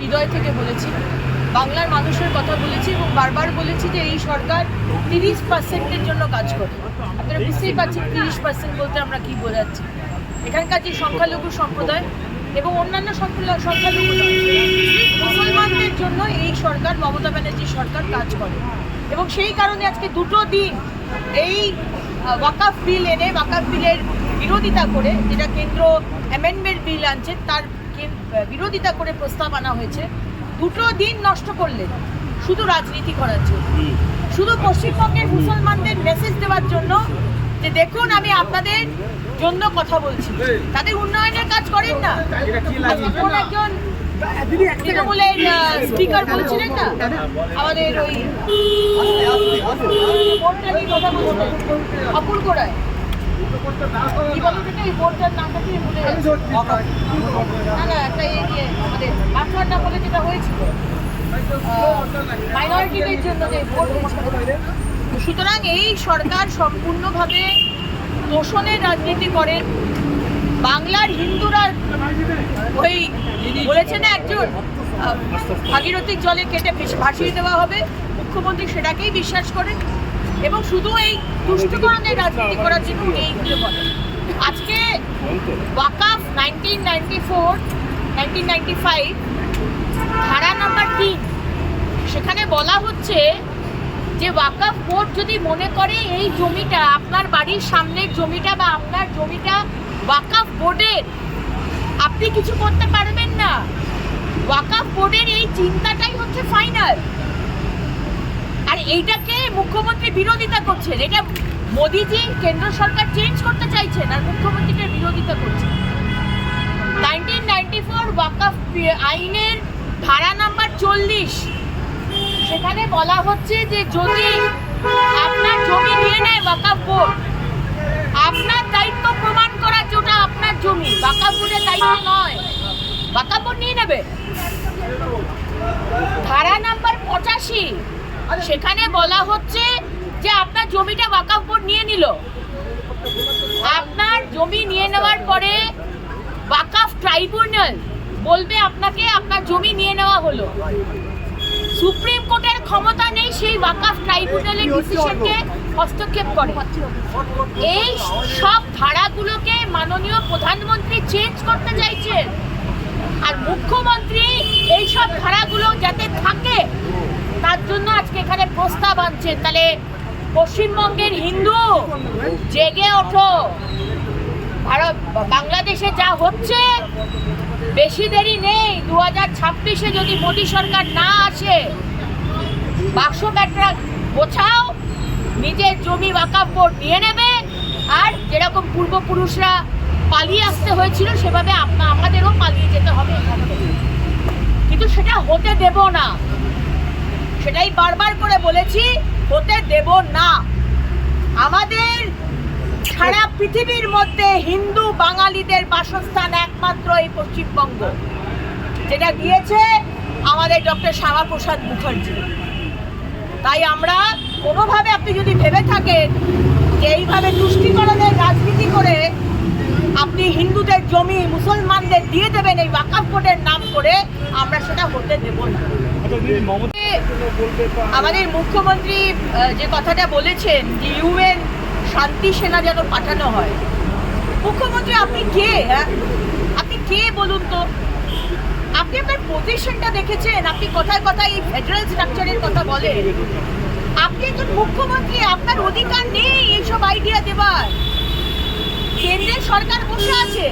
হৃদয় থেকে বলেছি, বাংলার মানুষের কথা বলেছি এবং বারবার বলেছি যে এই সরকার তিরিশ পার্সেন্টের জন্য কাজ করে। আপনারা বুঝতেই পারছেন তিরিশ পার্সেন্ট বলতে আমরা কি বোঝাচ্ছি। এখানকার যে সংখ্যালঘু সম্প্রদায় এবং অন্যান্য সংখ্যা- সংখ্যালঘু মুসলমানদের জন্য এই সরকার, মমতা ব্যানার্জি সরকার কাজ করে। এবং সেই কারণে আজকে দুটো দিন এই ওয়াকাফ বিল এনে, ওয়াকাফ বিলের বিরোধিতা করে যেটা কেন্দ্র অ্যামেন্ডমেন্ট বিল আনছে, তার কেন- বিরোধিতা করে প্রস্তাব আনা হয়েছে। দুটো দিন নষ্ট করলেন শুধু রাজনীতি করার জন্য। শুধু পশ্চিমবঙ্গের মুসলমানদের মেসেজ দেওয়ার জন্য যে দেখুন, আমি আপনাদের জন্য কথা বলছি। তাদের উন্নয়নের কাজ করেন না। একজন স্পিকার না? আমাদের ওই কথা বলছিলেন অপূর্ব রায়। মাইনরিটিদের জন্য যে ভোট হয়েছিল। সুতরাং এই সরকার সম্পূর্ণভাবে তোষণের রাজনীতি করে। বাংলার হিন্দুরা ওই বলেছে না একজন ভাগীরথীর জলে কেটে ভেস- ভাসিয়ে দেওয়া হবে। মুখ্যমন্ত্রী সেটাকেই বিশ্বাস করেন। এবং শুধু এই তুষ্টকরণের রাজনীতি করার জন্য উনি এইগুলো বলেন আজকে ওয়াকাফ nineteen ninety four, nineteen ninety five, ধারা নাম্বার তিন, সেখানে বলা হচ্ছে যে ওয়াকাফ বোর্ড যদি মনে করে এই জমিটা আপনার বাড়ির সামনের জমিটা বা আপনার জমিটা ওয়াকাফ বোর্ডের আপনি কিছু করতে পারবেন না। ওয়াকাফ বোর্ডের এই চিন্তাটাই হচ্ছে ফাইনাল। এইটাকে মুখ্যমন্ত্রী বিরোধিতা করছেন। এটা মোদিজি, কেন্দ্র সরকার চেঞ্জ করতে চাইছেন আর মুখ্যমন্ত্রীকে বিরোধিতা করছেন। নাইনটিন নাইনটি ফোর ওয়াকাফ আইনের ধারা নাম্বার চল্লিশ। সেখানে বলা হচ্ছে যে যদি আপনার জমি নিয়ে নেয় ওয়াকাফ বোর্ড আপনার দায়িত্ব প্রমাণ করা যে ওটা আপনার জমি ওয়াকাফ বোর্ডের দায়িত্ব নয়। ওয়াকাফ বোর্ড নিয়ে নেবে। ধারা নাম্বার পঁচাশি। সেখানে বলা হচ্ছে যে আপনার জমিটা ওয়াকাফ বোর্ড নিয়ে নিল। আপনার জমি নিয়ে নেওয়ার পরে ওয়াকাফ ট্রাইব্যুনাল বলবে আপনাকে আপনার জমি নিয়ে নেওয়া হলো। সুপ্রিম কোর্টের ক্ষমতা নেই সেই ওয়াকাফ ট্রাইব্যুনালের ডিসিশনকে হস্তক্ষেপ করে। এই সব ধারাগুলোকে মাননীয় প্রধানমন্ত্রী চেঞ্জ করতে চাইছেন। আর মুখ্যমন্ত্রী এই সব ধারাগুলো যাতে থাকে তার জন্য আজকে এখানে প্রস্তাব আনছেন। তাহলে পশ্চিমবঙ্গের হিন্দু, জেগে ওঠো। ভারত, বাংলাদেশে যা হচ্ছে, বেশি দেরি নেই। দু হাজার ছাব্বিশে যদি মোদী সরকার না আসে, বাক্স ব্যাটরা গোছাও, নিজের জমি ওয়াকাফ বোর্ড নিয়ে নেবে। আর যেরকম পূর্বপুরুষরা পালিয়ে আসতে হয়েছিল, সেভাবে আমাদেরও পালিয়ে যেতে হবে। কিন্তু সেটা হতে দেব না। সেটাই বারবার করে বলেছি, হতে দেব না। আমাদের সারা পৃথিবীর মধ্যে হিন্দু বাঙালিদের বাসস্থান একমাত্র এই পশ্চিমবঙ্গ। যেটা দিয়েছে আমাদের ডক্টর শ্যামাপ্রসাদ মুখার্জি। তাই আমরা কোনোভাবে আপনি যদি ভেবে থাকেন যে এইভাবে তুষ্টিকরণের রাজনীতি করে আপনি হিন্দুদের জমি মুসলমানদের দিয়ে দেবেন এই ওয়াকাফ কোর্টের নাম করে, আমরা সেটা হতে দেব না। আমাদের মুখ্যমন্ত্রী যে কথাটা বলেছেন যে ইউএন শান্তি সেনা যেন পাঠানো হয়। মুখ্যমন্ত্রী, আপনি কে হ্যাঁ? আপনি কে বলুন তো? আপনি আপনার পজিশনটা দেখেছেন? আপনি কথায় কথায় এই ফেডারেল স্ট্রাকচারের কথা বলেন। আপনি একজন মুখ্যমন্ত্রী, আপনার অধিকার নেই এইসব আইডিয়া দেবার। কেন্দ্রের সরকার বসে আছে।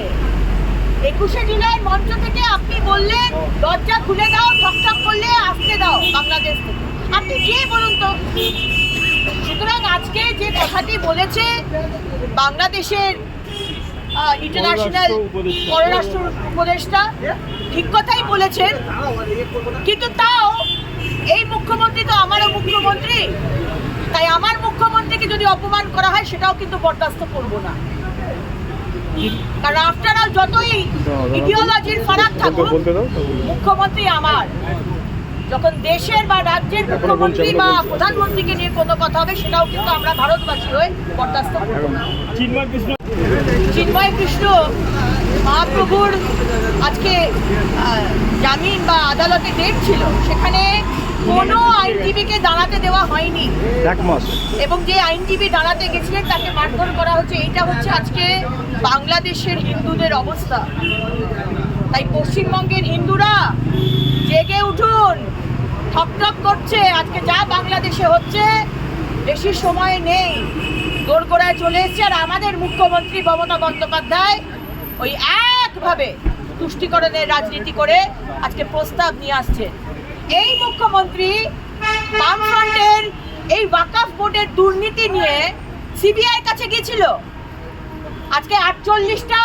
একুশে জুলাই মঞ্চ থেকে আপনি বললেন দরজা খুলে দাও ঠকঠক করলে আসতে দাও বাংলাদেশ থেকে। আপনি কে বলুন তো? সুতরাং আজকে যে কথাটি বলেছে বাংলাদেশের ইন্টারন্যাশনাল পররাষ্ট্র উপদেষ্টা ঠিক কথাই বলেছেন। কিন্তু তাও এই মুখ্যমন্ত্রী তো আমারও মুখ্যমন্ত্রী। তাই আমার মুখ্যমন্ত্রীকে যদি অপমান করা হয় সেটাও কিন্তু বরদাস্ত করব না। কারণ আফটার অল যতই ইডিওলজির ফারাক থাকুক মুখ্যমন্ত্রী আমার যখন দেশের বা রাজ্যের মুখ্যমন্ত্রী বা প্রধানমন্ত্রীকে নিয়ে কোনো কথা হবে সেটাও কিন্তু আমরা ভারতবাসী হয়ে বরদাস্ত করব না। চিন্ময় কৃষ্ণ মহাপ্রভুর আজকে জামিন বা আদালতে ডেট ছিল সেখানে কোনো আইনজীবীকে দাঁড়াতে দেওয়া হয়নি। এবং যে আইনজীবী দাঁড়াতে গেছিলেন তাকে মারধর করা হচ্ছে। এইটা হচ্ছে আজকে বাংলাদেশের হিন্দুদের অবস্থা। তাই পশ্চিমবঙ্গের হিন্দুরা জেগে উঠুন ঠকঠক করছে। আজকে যা বাংলাদেশে হচ্ছে বেশি সময় নেই। দোরগোড়ায় চলে এসছে। আর আমাদের মুখ্যমন্ত্রী মমতা বন্দ্যোপাধ্যায় ওই একভাবে তুষ্টিকরণের রাজনীতি করে আজকে প্রস্তাব নিয়ে আসছে এই মুখ্যমন্ত্রী বামফ্রন্টের এই ওয়াকাফ বোর্ডের দুর্নীতি নিয়ে সিবিআই কাছে গিয়েছিল। আজকে আটচল্লিশটা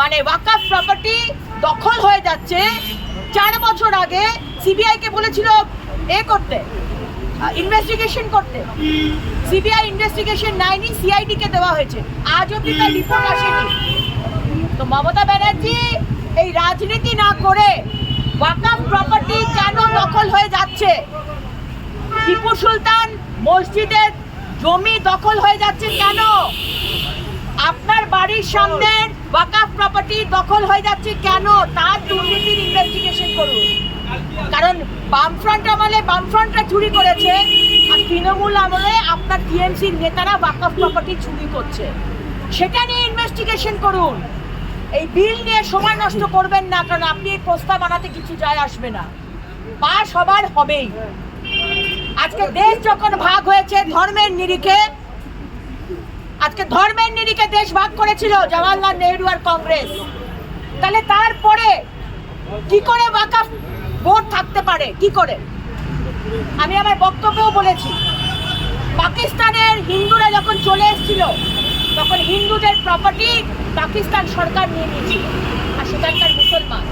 মানে ওয়াকাফ প্রপার্টি দখল হয়ে যাচ্ছে। চার বছর আগে সিবিআই কে বলেছিল এ করতে ইনভেস্টিগেশন করতে। সিবিআই ইনভেস্টিগেশন নেয়নি সিআইডি কে দেওয়া হয়েছে। আজ অব্দি তার রিপোর্ট আসেনি। তো মমতা ব্যানার্জি এই রাজনীতি না করে ওয়াকাফ প্রপার্টি কেন দখল হয়ে যাচ্ছে? টিপু সুলতান মসজিদের জমি দখল হয়ে যাচ্ছে কেন? আপনার বাড়ির সামনে ওয়াকাফ প্রপার্টি দখল হয়ে যাচ্ছে কেন? তার দুর্নীতির ইনভেস্টিগেশন করুন। কারণ বামফ্রন্ট আমলে বামফ্রন্টরা চুরি করেছে, আর তৃণমূল আমলে আপনার টিএমসির নেতারা ওয়াকাফ প্রপার্টি চুরি করছে। সেটা নিয়ে ইনভেস্টিগেশন করুন। এই বিল নিয়ে সময় নষ্ট করবেন না, কারণ আপনি এই প্রস্তাব আনাতে কিছু যায় আসবে না। পাশ হবার হবেই। আজকে দেশ যখন ভাগ হয়েছে, ধর্মের নিরিখে, আজকে ধর্মের নিরিখে দেশ ভাগ করেছিল জওয়াহরলাল নেহরু আর কংগ্রেস। তাহলে তারপরে কি করে ওয়াকাফ বোর্ড থাকতে পারে? কি করে? আমি আমার বক্তব্যও বলেছি। পাকিস্তানের হিন্দুরা যখন চলে এসেছিল তখন হিন্দুদের প্রপার্টি পাকিস্তান সরকার নিয়ে নিয়েছিল, আর সেখানকার মুসলমান।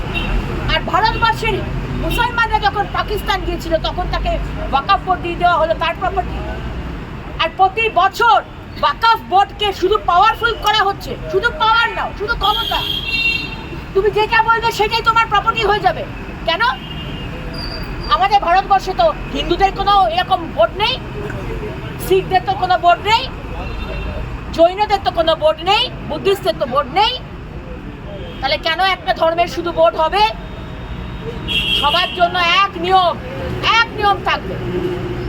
আর ভারতবর্ষের মুসলমানরা যখন পাকিস্তান গিয়েছিল, তখন তাকে ওয়াকাফ বোর্ড দিয়ে দেওয়া হলো তার প্রপার্টি আর প্রতি বছর ওয়াকাফ বোর্ডকে শুধু পাওয়ারফুল করা হচ্ছে, শুধু পাওয়ার নাও, শুধু ক্ষমতা। তুমি যেটা বলবে সেটাই তোমার প্রপার্টি হয়ে যাবে। কেন? আমাদের ভারতবর্ষে তো হিন্দুদের কোনো এরকম বোর্ড নেই, শিখদের তো কোনো বোর্ড নেই। জৈনদের তো কোনো বোর্ড নেই বুদ্ধিস্টদের তো বোর্ড নেই। তাহলে কেন একটা ধর্মের শুধু বোর্ড হবে? সবার জন্য এক নিয়ম এক নিয়ম থাকবে।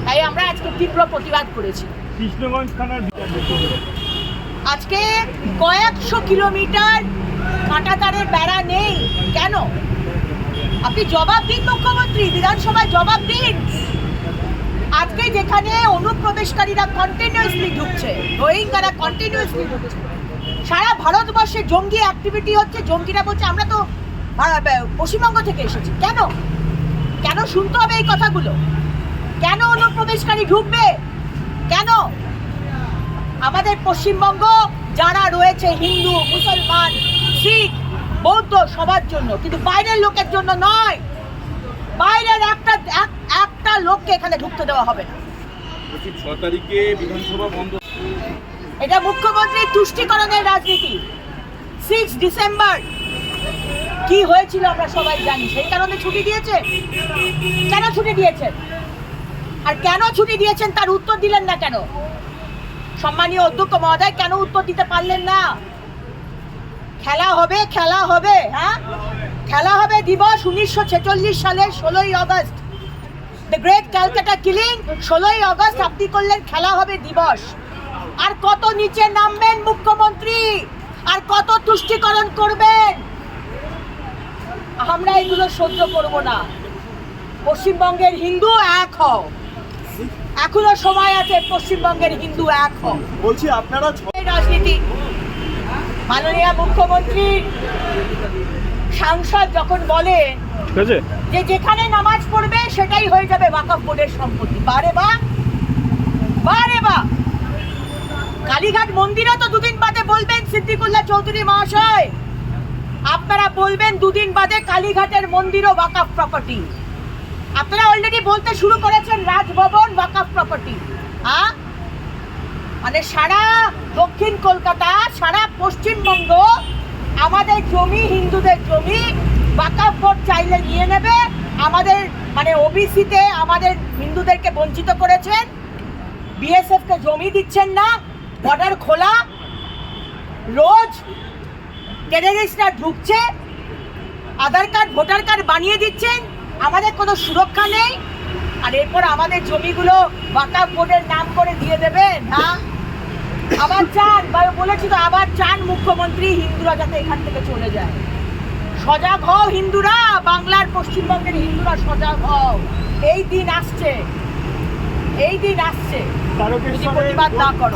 তাই আমরা আজকে তীব্র প্রতিবাদ করেছি। কৃষ্ণগঞ্জ থানার আজকে কয়েকশো কিলোমিটার কাঁটাতারের বেড়া নেই। কেন? আপনি জবাব দিন মুখ্যমন্ত্রী বিধানসভায় জবাব দিন আজকে যেখানে অনুপ্রবেশকারীরা কন্টিনিউয়াসলি ঢুকছে, রোহিঙ্গারা কন্টিনিউয়াসলি ঢুকছে। সারা ভারতবর্ষে জঙ্গি অ্যাক্টিভিটি হচ্ছে, জঙ্গিরা বলছে, আমরা তো পশ্চিমবঙ্গ থেকে এসেছি। কেন? কেন শুনতে হবে এই কথাগুলো? কেন অনুপ্রবেশকারী ঢুকবে? কেন? আমাদের পশ্চিমবঙ্গ, যারা রয়েছে হিন্দু, মুসলমান, শিখ, বৌদ্ধ, সবার জন্য, কিন্তু বাইরের লোকের জন্য নয়। বাইরের একটা এক- এখানে ঢুকতে দেওয়া হবে না। তারিখে বিধানসভা বন্ধ। এটা মুখ্যমন্ত্রীর তুষ্টিকরণের রাজনীতি। সিক্স ডিসেম্বর কি হয়েছিল আমরা সবাই জানি। সেই কারণে ছুটি দিয়েছে? কেন ছুটি দিয়েছেন আর কেন ছুটি দিয়েছেন তার উত্তর দিলেন না কেন? সম্মানীয় অধ্যক্ষ মহোদয় কেন উত্তর দিতে পারলেন না? খেলা হবে খেলা হবে হ্যাঁ? খেলা হবে দিবস উনিশশো ছেচল্লিশ সালের ষোলোই August. The great Calcutta killing ষোলোই আগস্ট আপনি করলেন খেলা হবে দিবস। আর কত নিচে নামবেন মুখ্যমন্ত্রী? আর কত তুষ্টিকরণ করবেন? আমরা এগুলো সহ্য করব না। পশ্চিমবঙ্গের হিন্দু এক হও। এখনও সময় আছে পশ্চিমবঙ্গের হিন্দু এক হও। বলছি আপনারা রাজনীতি। মাননীয় মুখ্যমন্ত্রী সাংসদ যখন বলে যে যেখানে নামাজ পড়বে সেটাই হয়ে যাবে ওয়াকফ বোর্ডের সম্পত্তি। বারে বা বারে বা। কালীঘাট মন্দিরও তো দুদিন বাদে বলবেন সিদ্দিকুল্লাহ চৌধুরী মহাশয়। আপনারা বলবেন দুদিন বাদে কালীঘাটের মন্দিরও ওয়াকফ প্রপার্টি আপনারা অলরেডি বলতে শুরু করেছেন রাজভবন ওয়াকফ প্রপার্টি হ্যাঁ মানে সারা দক্ষিণ কলকাতা সারা পশ্চিমবঙ্গ আমাদের জমি, হিন্দুদের জমি বাকাপ ভোট চাইলে নিয়ে নেবে। আমাদের মানে ওবিসিতে আমাদের হিন্দুদেরকে বঞ্চিত করেছেন। বিএসএফকে জমি দিচ্ছেন না বর্ডার খোলা, রোজ টেররিস্টরা ঢুকছে, আধার কার্ড, ভোটার কার্ড বানিয়ে দিচ্ছেন, আমাদের কোনো সুরক্ষা নেই। আর এরপর আমাদের জমিগুলো বাকাপ ভোটের নাম করে দিয়ে দেবে হ্যাঁ আবার চান বলেছি তো আবার চান মুখ্যমন্ত্রী হিন্দুরা যাতে এখান থেকে চলে যায়। সজাগ হও হিন্দুরা বাংলার পশ্চিমবঙ্গের হিন্দুরা সজাগ হও। এই দিন আসছে। এই দিন আসছে। প্রতিবাদ না করো।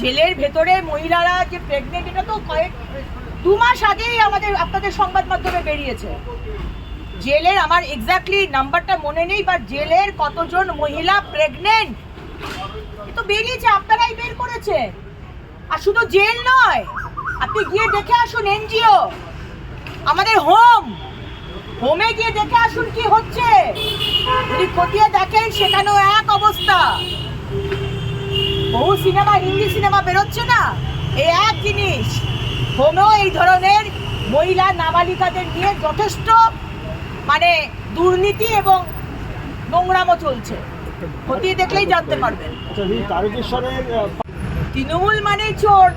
জেলের ভেতরে মহিলারা যে প্রেগনেন্ট এটা তো কয়েক দু মাস আগেই আমাদের আপনাদের সংবাদ মাধ্যমে বেরিয়েছে। জেলের আমার এক্স্যাক্টলি নাম্বারটা মনে নেই বা জেলের কতজন মহিলা প্রেগনেন্ট তো বেরিয়েছে, আপনারাই বের করেছে। আর শুধু জেল নয়, আপনি গিয়ে দেখে আসুন এনজিও। আমাদের হোম, হোমে গিয়ে দেখে আসুন কি হচ্ছে। যদি খতিয়ে দেখেন, সেখানেও এক অবস্থা। বহু সিনেমা, হিন্দি সিনেমা বেরোচ্ছে না, এই এক জিনিস। হোমেও এই ধরনের মহিলা নাবালিকাদের নিয়ে যথেষ্ট মানে দুর্নীতি এবং নোংরামো চলছে। খতিয়ে দেখলেই জানতে পারবেন। আচ্ছা তৃণমূল মানে চোর।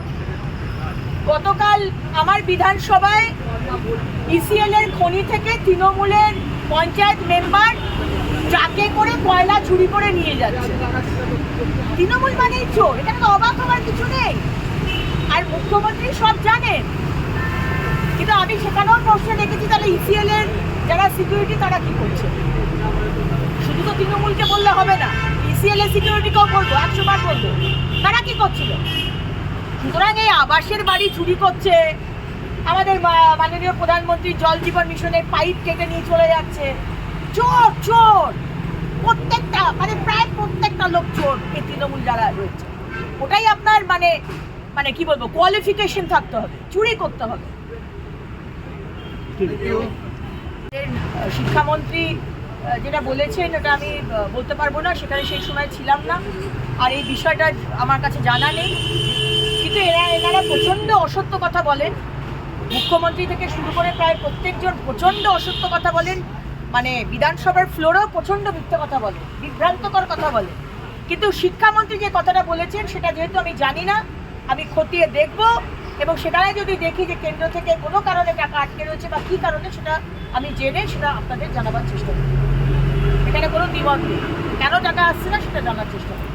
গতকাল আমার বিধানসভায় ইসিএল এর খনি থেকে তৃণমূলের পঞ্চায়েত মেম্বার ট্রাকে করে কয়লা চুরি করে নিয়ে যাচ্ছে। তৃণমূল মানেই চোর এখানে তো অবাক হওয়ার কিছু নেই। আর মুখ্যমন্ত্রী সব জানেন। কিন্তু আমি সেখানেও প্রশ্ন রেখেছি তাহলে ইসিএল এর যারা সিকিউরিটি তারা কি করছে? শুধু তো তৃণমূলকে বললে হবে না। ইসিএল এর সিকিউরিটিকেও বলব একশো বার বলব। তারা কি করছিল? সুতরাং এই আবাসের বাড়ি চুরি করছে। আমাদের মাননীয় প্রধানমন্ত্রী জল জীবন মিশনের পাইপ কেটে নিয়ে চলে যাচ্ছে। চোর চোর! প্রত্যেকটা মানে প্রায় প্রত্যেকটা লোক চোর এই তৃণমূল যারা রয়েছে। ওটাই আপনার মানে মানে কি বলব কোয়ালিফিকেশন থাকতে হবে চুরি করতে হবে। শিক্ষামন্ত্রী যেটা বলেছেন, ওটা আমি বলতে পারব না, সেখানে সেই সময় ছিলাম না। আর এই বিষয়টা আমার কাছে জানা নেই। কিন্তু এরা, এনারা প্রচণ্ড অসত্য কথা বলেন। মুখ্যমন্ত্রী থেকে শুরু করে প্রায় প্রত্যেকজন প্রচণ্ড অসত্য কথা বলেন। মানে বিধানসভার ফ্লোরেও প্রচণ্ড মিথ্যে কথা বলেন, বিভ্রান্তকর কথা বলেন। কিন্তু শিক্ষামন্ত্রী যে কথাটা বলেছেন, সেটা যেহেতু আমি জানি না, আমি খতিয়ে দেখব এবং সেখানে যদি দেখি যে কেন্দ্র থেকে কোনো কারণে টাকা আটকে রয়েছে বা কী কারণে, সেটা আমি জেনে সেটা আপনাদের জানাবার চেষ্টা করব। এখানে কোনো নেই। কেন টাকা আসছে না সেটা জানার চেষ্টা করব